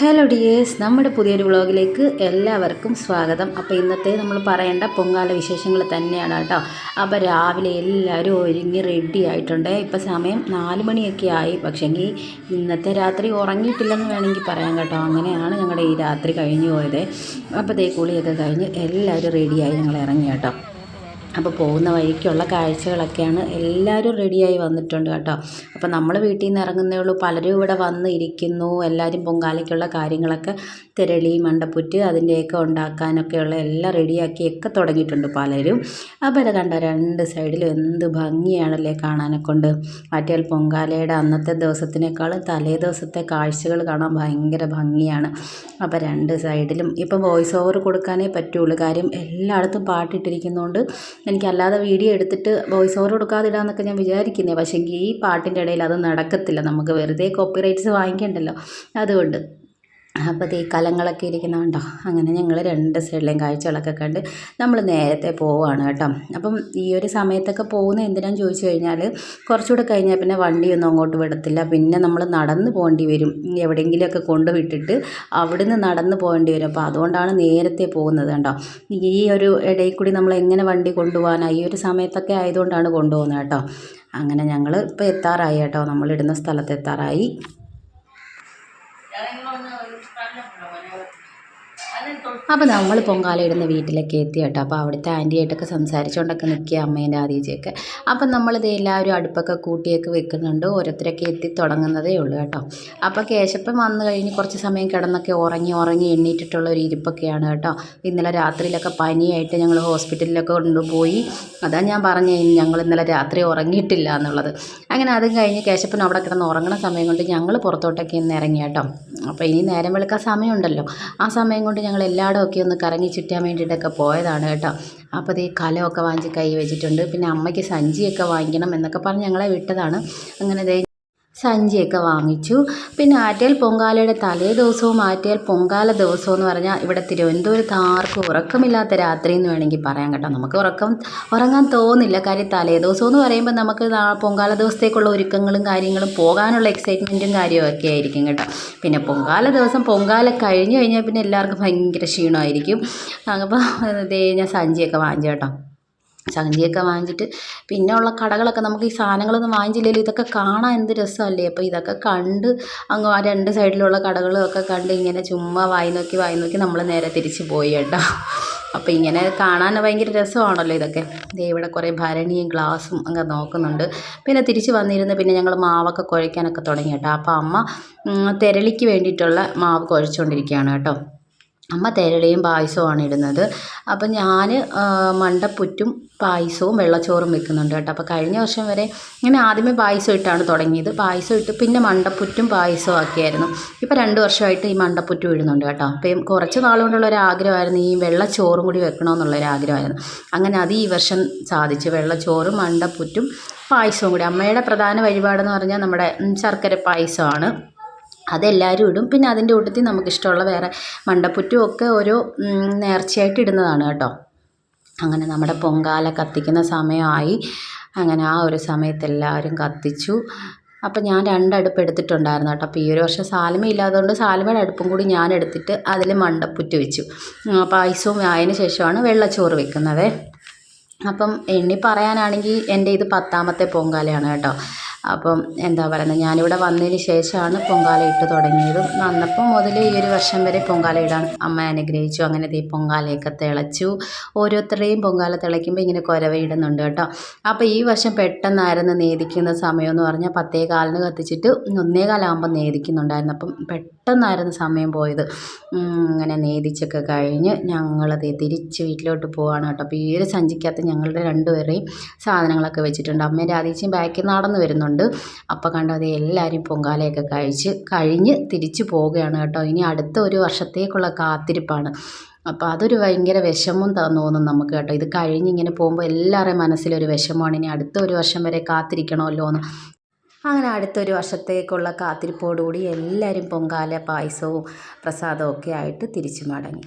Hello dears നമ്മുടെ പുതിയൊരു വ്ളോഗിലേക്ക് എല്ലാവർക്കും സ്വാഗതം. അപ്പോൾ ഇന്നത്തെ നമ്മൾ പറയേണ്ട പൊങ്കാല വിശേഷങ്ങൾ തന്നെയാണ് കേട്ടോ. അപ്പോൾ രാവിലെ എല്ലാവരും ഒരുങ്ങി റെഡി ആയിട്ടുണ്ട്. ഇപ്പോൾ സമയം നാല് മണിയൊക്കെ ആയി. പക്ഷേങ്കിൽ ഇന്നത്തെ രാത്രി ഉറങ്ങിയിട്ടില്ലെന്ന് വേണമെങ്കിൽ പറയാം കേട്ടോ. അങ്ങനെയാണ് ഞങ്ങളുടെ ഈ രാത്രി കഴിഞ്ഞു പോയത്. അപ്പോൾ ദേ കഴിഞ്ഞ് എല്ലാവരും റെഡിയായി ഞങ്ങൾ ഇറങ്ങി കേട്ടോ. അപ്പോൾ പോകുന്ന വഴിക്കുള്ള കാഴ്ചകളൊക്കെയാണ് എല്ലാവരും റെഡിയായി വന്നിട്ടുണ്ട് കേട്ടോ. അപ്പോൾ നമ്മൾ വീട്ടിൽ നിന്ന് ഇറങ്ങുന്നേ ഉള്ളൂ. പലരും ഇവിടെ വന്ന് ഇരിക്കുന്നു. എല്ലാവരും പൊങ്കാലയ്ക്കുള്ള കാര്യങ്ങളൊക്കെ തിരളി മണ്ടപ്പുറ്റ് അതിന്റെയൊക്കെ ഉണ്ടാക്കാനൊക്കെയുള്ള എല്ലാം റെഡിയാക്കിയൊക്കെ തുടങ്ങിയിട്ടുണ്ട് പലരും. അപ്പോൾ അത് കണ്ട രണ്ട് സൈഡിലും എന്ത് ഭംഗിയാണല്ലേ കാണാനെ കൊണ്ട് ആറ്റിയാൽ പൊങ്കാലയുടെ അന്നത്തെ ദിവസത്തിനേക്കാളും തലേ ദിവസത്തെ കാഴ്ചകൾ കാണാൻ ഭയങ്കര ഭംഗിയാണ്. അപ്പോൾ രണ്ട് സൈഡിലും ഇപ്പോൾ വോയിസ് ഓവർ കൊടുക്കാനേ പറ്റുള്ളൂ. കാര്യം എല്ലായിടത്തും പാട്ടിട്ടിരിക്കുന്നതുകൊണ്ട് എനിക്കല്ലാതെ വീഡിയോ എടുത്തിട്ട് വോയിസ് ഓവർ കൊടുക്കാതെ കൊടുക്കാതിടാന്നൊക്കെ ഞാൻ വിചാരിക്കുന്നത് പക്ഷേ ഈ പാട്ടിന്റെ ഇടയിൽ അത് നടക്കത്തില്ല. നമുക്ക് വെറുതെ കോപ്പിറൈറ്റ്സ് വാങ്ങിക്കണ്ടല്ലോ. അതുകൊണ്ട് അപ്പോൾ ഈ കലങ്ങളൊക്കെ ഇരിക്കുന്ന കണ്ടോ? അങ്ങനെ ഞങ്ങൾ രണ്ട് സൈഡിലെയും കാഴ്ചകളൊക്കെ കണ്ട് നമ്മൾ നേരത്തെ പോവുകയാണ് കേട്ടോ. അപ്പം ഈ ഒരു സമയത്തൊക്കെ പോകുന്ന എന്തിനാന്ന് ചോദിച്ചു കഴിഞ്ഞാൽ കുറച്ചുകൂടെ കഴിഞ്ഞാൽ പിന്നെ വണ്ടിയൊന്നും അങ്ങോട്ട് വിടത്തില്ല. പിന്നെ നമ്മൾ നടന്ന് പോകേണ്ടി വരും. എവിടെയെങ്കിലുമൊക്കെ കൊണ്ടുവിട്ടിട്ട് അവിടുന്ന് നടന്ന് പോകേണ്ടി വരും. അപ്പോൾ അതുകൊണ്ടാണ് നേരത്തെ പോകുന്നത് കേട്ടോ ഈ ഒരു ഇടയിൽ കൂടി നമ്മൾ എങ്ങനെ വണ്ടി കൊണ്ടുപോകാനാണ് ഈ ഒരു സമയത്തൊക്കെ ആയതുകൊണ്ടാണ് കൊണ്ടുപോകുന്നത് കേട്ടോ. അങ്ങനെ ഞങ്ങൾ ഇപ്പോൾ എത്താറായി കേട്ടോ. നമ്മളിടുന്ന സ്ഥലത്ത് എത്താറായി. അപ്പോൾ നമ്മൾ പൊങ്കാല ഇടുന്ന വീട്ടിലേക്ക് എത്തി കേട്ടോ. അപ്പോൾ അവിടുത്തെ ആന്റിയായിട്ടൊക്കെ സംസാരിച്ചുകൊണ്ടൊക്കെ നിൽക്കുക അമ്മേന്റെ ആദ്യജയൊക്കെ അപ്പം നമ്മളിത് എല്ലാവരും അടുപ്പൊക്കെ കൂട്ടിയൊക്കെ വെക്കുന്നുണ്ട്. ഓരോരുത്തരൊക്കെ എത്തി തുടങ്ങുന്നതേ ഉള്ളൂ കേട്ടോ. അപ്പോൾ കേശപ്പം വന്നു കഴിഞ്ഞ് കുറച്ച് സമയം കിടന്നൊക്കെ ഉറങ്ങി ഉറങ്ങി എണ്ണീറ്റിട്ടുള്ള ഒരു ഇരിപ്പൊക്കെയാണ് കേട്ടോ. ഇന്നലെ രാത്രിയിലൊക്കെ പനിയായിട്ട് ഞങ്ങൾ ഹോസ്പിറ്റലിലൊക്കെ കൊണ്ടുപോയി. അതാ ഞാൻ പറഞ്ഞു ഞങ്ങൾ ഇന്നലെ രാത്രി ഉറങ്ങിയിട്ടില്ല എന്നുള്ളത്. അങ്ങനെ അതും കഴിഞ്ഞ് കേശപ്പൻ അവിടെ കിടന്ന് ഉറങ്ങുന്ന സമയം കൊണ്ട് ഞങ്ങൾ പുറത്തോട്ടൊക്കെ ഇന്ന് ഇറങ്ങി കേട്ടോ. അപ്പോൾ ഇനി നേരം വെളുക്കാൻ സമയമുണ്ടല്ലോ. ആ സമയം കൊണ്ട് ഞങ്ങൾ എല്ലായിടമൊക്കെ ഒന്ന് കറങ്ങി ചുറ്റാൻ വേണ്ടിയിട്ടൊക്കെ പോയതാണ് കേട്ടോ. അപ്പോൾ ഈ കലമൊക്കെ വാങ്ങിച്ച് കൈ വെച്ചിട്ടുണ്ട്. പിന്നെ അമ്മയ്ക്ക് സഞ്ചിയൊക്കെ വാങ്ങിക്കണം എന്നൊക്കെ പറഞ്ഞ് ഞങ്ങളെ വിട്ടതാണ്. അങ്ങനെ സഞ്ചിയൊക്കെ വാങ്ങിച്ചു. പിന്നെ ആറ്റേൽ പൊങ്കാലയുടെ തലേ ദിവസവും ആറ്റേൽ പൊങ്കാല ദിവസവും എന്ന് പറഞ്ഞാൽ ഇവിടെ തിരുവനന്തപുരത്ത് ആർക്കും ഉറക്കമില്ലാത്ത രാത്രി എന്ന് വേണമെങ്കിൽ പറയാം കേട്ടോ. നമുക്ക് ഉറക്കം ഉറങ്ങാൻ തോന്നില്ല. കാര്യം തലേ ദിവസം എന്ന് പറയുമ്പോൾ നമുക്ക് പൊങ്കാല ദിവസത്തേക്കുള്ള ഒരുക്കങ്ങളും കാര്യങ്ങളും പോകാനുള്ള എക്സൈറ്റ്മെന്റും കാര്യമൊക്കെ ആയിരിക്കും കേട്ടോ. പിന്നെ പൊങ്കാല ദിവസം പൊങ്കാല കഴിഞ്ഞ് കഴിഞ്ഞാൽ പിന്നെ എല്ലാവർക്കും ഭയങ്കര ക്ഷീണമായിരിക്കും. അപ്പോൾ ഇതേ ഞാൻ സഞ്ചിയൊക്കെ വാങ്ങിച്ചു കേട്ടോ. സഞ്ചിയൊക്കെ വാങ്ങിച്ചിട്ട് പിന്നെ ഉള്ള കടകളൊക്കെ നമുക്ക് ഈ സാധനങ്ങളൊന്നും വാങ്ങിച്ചില്ലെങ്കിലും ഇതൊക്കെ കാണാൻ എന്ത് രസമല്ലേ? അപ്പോൾ ഇതൊക്കെ കണ്ട് അങ്ങ് ആ രണ്ട് സൈഡിലുള്ള കടകളൊക്കെ കണ്ട് ഇങ്ങനെ ചുമ്മാ വായി നോക്കി വായി നോക്കി നമ്മൾ നേരെ തിരിച്ച് പോയി കേട്ടോ. അപ്പോൾ ഇങ്ങനെ കാണാൻ ഭയങ്കര രസമാണല്ലോ ഇതൊക്കെ. ദേ ഇവിടെ കുറേ ഭരണിയും ഗ്ലാസും ഒക്കെ നോക്കുന്നുണ്ട്. പിന്നെ തിരിച്ച് വന്നിരുന്ന് പിന്നെ ഞങ്ങൾ മാവൊക്കെ കുഴയ്ക്കാനൊക്കെ തുടങ്ങി കേട്ടോ. അപ്പോൾ അമ്മ തെരളിക്ക് വേണ്ടിയിട്ടുള്ള മാവ് കുഴച്ചുകൊണ്ടിരിക്കുകയാണ് കേട്ടോ. അമ്മ തേരളിയും പായസവുമാണ് ഇടുന്നത്. അപ്പം ഞാൻ മണ്ടപ്പുറ്റും പായസവും വെള്ളച്ചോറും വെക്കുന്നുണ്ട് കേട്ടോ. അപ്പോൾ കഴിഞ്ഞ വർഷം വരെ ഇങ്ങനെ ആദ്യമേ പായസം ഇട്ടാണ് തുടങ്ങിയത്. പായസം ഇട്ട് പിന്നെ മണ്ടപ്പുറ്റും പായസവും ആക്കിയായിരുന്നു. ഇപ്പോൾ രണ്ട് വർഷമായിട്ട് ഈ മണ്ടപ്പുറ്റും ഇടുന്നുണ്ട് കേട്ടോ. അപ്പം കുറച്ച് നാളുകൊണ്ടുള്ള ഒരു ആഗ്രഹമായിരുന്നു. ഈ വെള്ളച്ചോറും കൂടി വെക്കണമെന്നുള്ളൊരു ആഗ്രഹമായിരുന്നു. അങ്ങനെ അത് ഈ വർഷം സാധിച്ചു. വെള്ളച്ചോറും മണ്ടപ്പുറ്റും പായസവും കൂടി. അമ്മയുടെ പ്രധാന വഴിപാടെന്ന് പറഞ്ഞാൽ നമ്മുടെ ശർക്കര പായസമാണ്. അതെല്ലാവരും ഇടും. പിന്നെ അതിന്റെ കൂട്ടത്തിൽ നമുക്കിഷ്ടമുള്ള വേറെ മണ്ടപ്പുറ്റും ഒക്കെ ഓരോ നേർച്ചയായിട്ട് ഇടുന്നതാണ് കേട്ടോ. അങ്ങനെ നമ്മുടെ പൊങ്കാല കത്തിക്കുന്ന സമയമായി. അങ്ങനെ ആ ഒരു സമയത്ത് എല്ലാവരും കത്തിച്ചു. അപ്പം ഞാൻ രണ്ടടുപ്പ് എടുത്തിട്ടുണ്ടായിരുന്നു കേട്ടോ. അപ്പോൾ ഈ ഒരു വർഷം സാലമ ഇല്ലാത്തതുകൊണ്ട് സാലമയുടെ അടുപ്പും കൂടി ഞാൻ എടുത്തിട്ട് അതിൽ മണ്ടപ്പുറ്റ് വെച്ചു. പായസവും ആയതിനു ശേഷമാണ് വെള്ളച്ചോറ് വെക്കുന്നത്. അപ്പം എണ്ണി പറയാനാണെങ്കിൽ എന്റെ ഇത് പത്താമത്തെ പൊങ്കാലയാണ് കേട്ടോ. അപ്പം എന്താ പറയുന്നത് ഞാനിവിടെ വന്നതിന് ശേഷമാണ് പൊങ്കാല ഇട്ട് തുടങ്ങിയത്. വന്നപ്പം മുതൽ ഈ ഒരു വർഷം വരെ പൊങ്കാല ഇടാൻ അമ്മ അനുഗ്രഹിച്ചു. അങ്ങനെ ഈ പൊങ്കാലയൊക്കെ തിളച്ചു. ഓരോരുത്തരുടെയും പൊങ്കാല തിളയ്ക്കുമ്പോൾ ഇങ്ങനെ കുരവയിടുന്നുണ്ട് കേട്ടോ. അപ്പോൾ ഈ വർഷം പെട്ടെന്നായിരുന്നു നേദിക്കുന്ന സമയമെന്ന് പറഞ്ഞാൽ പത്തേ കാലിന് കത്തിച്ചിട്ട് ഒന്നേ കാലാകുമ്പോൾ നേദിക്കുന്നുണ്ടായിരുന്നു. അപ്പം പെട്ടെന്നായിരുന്നു സമയം പോയത്. അങ്ങനെ നേദിച്ചൊക്കെ കഴിഞ്ഞ് ഞങ്ങളത് തിരിച്ച് വീട്ടിലോട്ട് പോവാണ് കേട്ടോ. അപ്പോൾ ഈ ഒരു സഞ്ചിക്കകത്ത് ഞങ്ങളുടെ രണ്ടുപേരെയും സാധനങ്ങളൊക്കെ വെച്ചിട്ടുണ്ട്. അമ്മയും രാധീച്ചയും ബാക്കിൽ നടന്ന് വരുന്നുണ്ട്. അപ്പോൾ കണ്ടത് എല്ലാവരും പൊങ്കാലയൊക്കെ കഴിച്ച് കഴിഞ്ഞ് തിരിച്ചു പോവുകയാണ് കേട്ടോ. ഇനി അടുത്ത ഒരു വർഷത്തേക്കുള്ള കാത്തിരിപ്പാണ്. അപ്പോൾ അതൊരു ഭയങ്കര വിഷമം തോന്നും നമുക്ക് കേട്ടോ. ഇത് കഴിഞ്ഞ് ഇങ്ങനെ പോകുമ്പോൾ എല്ലാവരുടെയും മനസ്സിലൊരു വിഷമമാണ്. ഇനി അടുത്ത ഒരു വർഷം വരെ കാത്തിരിക്കണമല്ലോ എന്ന് അങ്ങനെ അടുത്തൊരു വർഷത്തേക്കുള്ള കാത്തിരിപ്പോടുകൂടി എല്ലാവരും പൊങ്കാല പായസവും പ്രസാദവും ഒക്കെ ആയിട്ട് തിരിച്ചു മടങ്ങി.